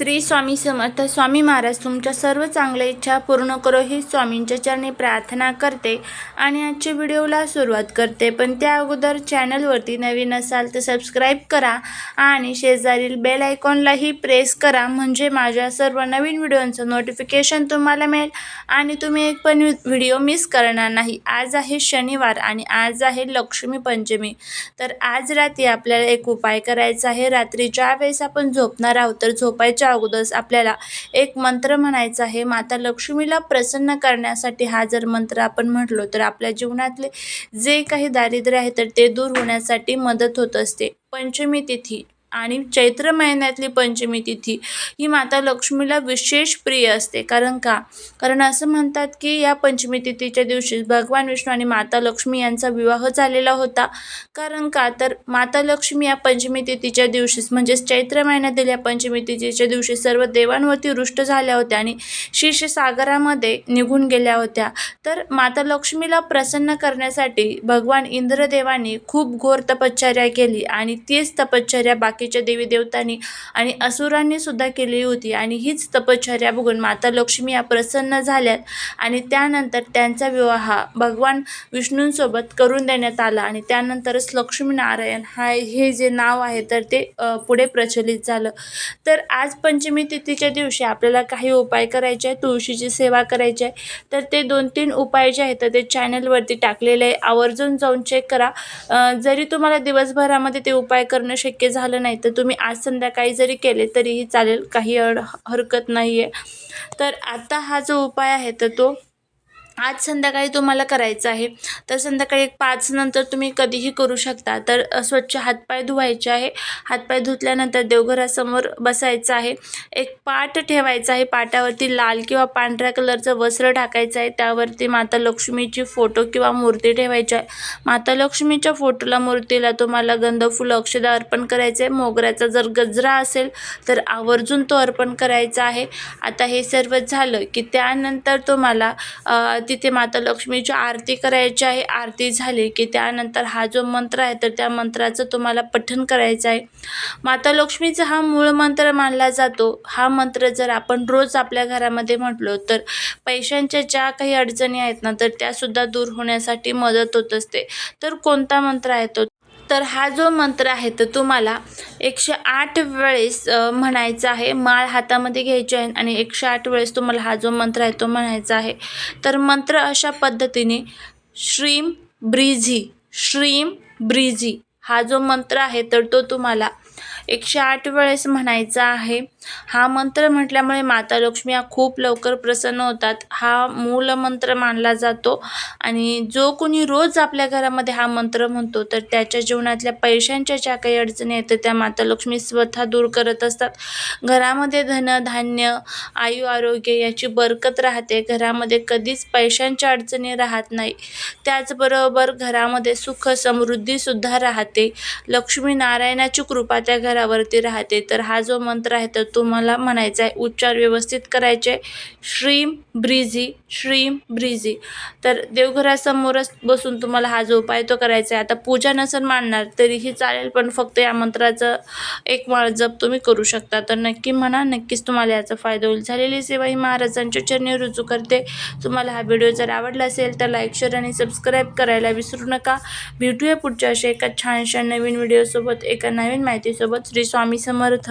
श्री स्वामी समर्थ स्वामी महाराज तुमच्या सर्व चांगल्या इच्छा पूर्ण करो ही स्वामींच्या चरणी प्रार्थना करते आणि आजच्या व्हिडिओला सुरुवात करते. पण त्या अगोदर चॅनलवरती नवीन असाल तर सबस्क्राईब करा आणि शेजारील बेल आयकॉनलाही प्रेस करा. म्हणजे माझ्या सर्व नवीन व्हिडिओंचं नोटिफिकेशन तुम्हाला मिळेल आणि तुम्ही एक पण व्हिडिओ मिस करणार नाही. आज आहे शनिवार आणि आज आहे लक्ष्मी पंचमी. तर आज रात्री आपल्याला एक उपाय करायचा आहे. रात्री ज्या वेळेस आपण झोपणार आहोत. तर झोपायच्या अगोदर आपल्याला एक मंत्र म्हणायचा आहे. माता लक्ष्मीला प्रसन्न करण्यासाठी हा जर मंत्र आपण म्हटलो तर आपल्या जीवनातले जे काही दारिद्र्य आहे तर ते दूर होण्यासाठी मदत होत असते. पंचमी तिथी. आणि चैत्र महिन्यातली पंचमी तिथी ही माता लक्ष्मीला विशेष प्रिय असते. कारण का? कारण असं म्हणतात की या पंचमी तिथीच्या दिवशी भगवान विष्णू आणि माता लक्ष्मी यांचा विवाह झालेला होता. कारण का? तर माता लक्ष्मी या पंचमी तिथीच्या दिवशीच म्हणजेच चैत्र महिन्यातील या पंचमी तिथीच्या दिवशी सर्व देवांवरती रुष्ट झाल्या होत्या आणि क्षीरसागरामध्ये निघून गेल्या होत्या. तर माता लक्ष्मीला प्रसन्न करण्यासाठी भगवान इंद्रदेवाने खूप घोर तपश्चर्या केली आणि तीच तपश्चर्या बाकी बाकीच्या देवी देवतांनी आणि असुरांनी सुद्धा केली होती. आणि हीच तपश्चर्या बघून माता लक्ष्मी या प्रसन्न झाल्यात आणि त्यानंतर त्यांचा विवाह भगवान विष्णूंसोबत करून देण्यात आला. आणि त्यानंतरच लक्ष्मीनारायण हा हे जे नाव आहे तर ते पुढे प्रचलित झालं. तर आज पंचमी तिथीच्या दिवशी आपल्याला काही उपाय करायचे आहे तुळशीची सेवा करायची आहे तर ते दोन तीन उपाय जे आहेत तर ते चॅनलवरती टाकलेले आहे. आवर्जून जाऊन चेक करा. जरी तुम्हाला दिवसभरामध्ये ते उपाय करणं शक्य झालं नाही नाही तर तुम्ही आज संध्याकाळी जरी केले तरीही चालेल काही अड हरकत नाही आहे तर आता हा जो उपाय आहे तर तो आज संध्याकाळी तुम्हाला करायचं आहे. तर संध्याकाळी एक पाच नंतर तुम्ही कधीही करू शकता. तर स्वच्छ हातपाय धुवायचे आहे. हातपाय धुतल्यानंतर देवघरासमोर बसायचं आहे. एक पाट ठेवायचा आहे. पाटावरती लाल किंवा पांढऱ्या कलरचं वस्त्र टाकायचं आहे. त्यावरती माता लक्ष्मीची फोटो किंवा मूर्ती ठेवायची आहे. माता लक्ष्मीच्या फोटोला मूर्तीला तुम्हाला गंधफुलं अक्षदा अर्पण करायचं आहे. मोगऱ्याचा जर गजरा असेल तर आवर्जून तो अर्पण करायचा आहे. आता हे सर्व झालं की त्यानंतर तुम्हाला तिथे माता लक्ष्मीची आरती करायची आहे. आरती झाली की त्यानंतर हा जो मंत्र आहे तर त्या मंत्राचं तुम्हाला पठण करायचं आहे. माता लक्ष्मीचा हा मूळ मंत्र मानला जातो. हा मंत्र जर आपण रोज आपल्या घरामध्ये म्हटलो तर पैशांच्या ज्या काही अडचणी आहेत ना तर त्यासुद्धा दूर होण्यासाठी मदत होत असते. तर कोणता मंत्र आहे तो? तर हा जो मंत्र आहे तर तुम्हाला एकशे आठ वेळेस म्हणायचा आहे. माळ हातामध्ये घ्यायची आहे आणि एकशे आठ वेळेस तुम्हाला हा जो मंत्र आहे तो म्हणायचा आहे. तर मंत्र अशा पद्धतीने श्रीम ब्रिझी श्रीम ब्रिझी हा जो मंत्र आहे तर तो तुम्हाला एकशे आठ वेळेस म्हणायचा आहे. हा मंत्र म्हटल्यामुळे माता लक्ष्मी या खूप लवकर प्रसन्न होतात. हा मूल मंत्र मानला जातो. आणि जो कोणी रोज आपल्या घरामध्ये हा मंत्र म्हणतो तर त्याच्या जीवनातल्या पैशांच्या ज्या काही अडचणी आहेत त्या माता लक्ष्मी स्वतः दूर करत असतात. घरामध्ये धन धान्य आयु आरोग्य याची बरकत राहते. घरामध्ये कधीच पैशांच्या अडचणी राहत नाही. त्याचबरोबर घरामध्ये सुख समृद्धीसुद्धा राहते. लक्ष्मी नारायणाची कृपा त्या घरा घरावरती राहते. तर हा जो मंत्र आहे तर तुम्हाला म्हणायचा आहे उच्चार व्यवस्थित करायचे. श्रीम ब्रिझी श्रीम ब्रिझी. तर देवघरासमोरच बसून तुम्हाला हा जो उपाय तो करायचा आहे. आता पूजा नसेल मांडणार तरीही चालेल पण फक्त या मंत्राचं एक माळ जप तुम्ही करू शकता. तर नक्की म्हणा नक्कीच तुम्हाला याचा फायदा होईल. झालेली सेवा ही महाराजांच्या चरणी रुजू करते. तुम्हाला हा व्हिडिओ जर आवडला असेल तर लाईक शेअर आणि सबस्क्राईब करायला विसरू नका. भेटूया पुढच्या अशा एका छानशा नवीन व्हिडिओसोबत एका नवीन माहितीसोबत. श्री स्वामी समर्थ.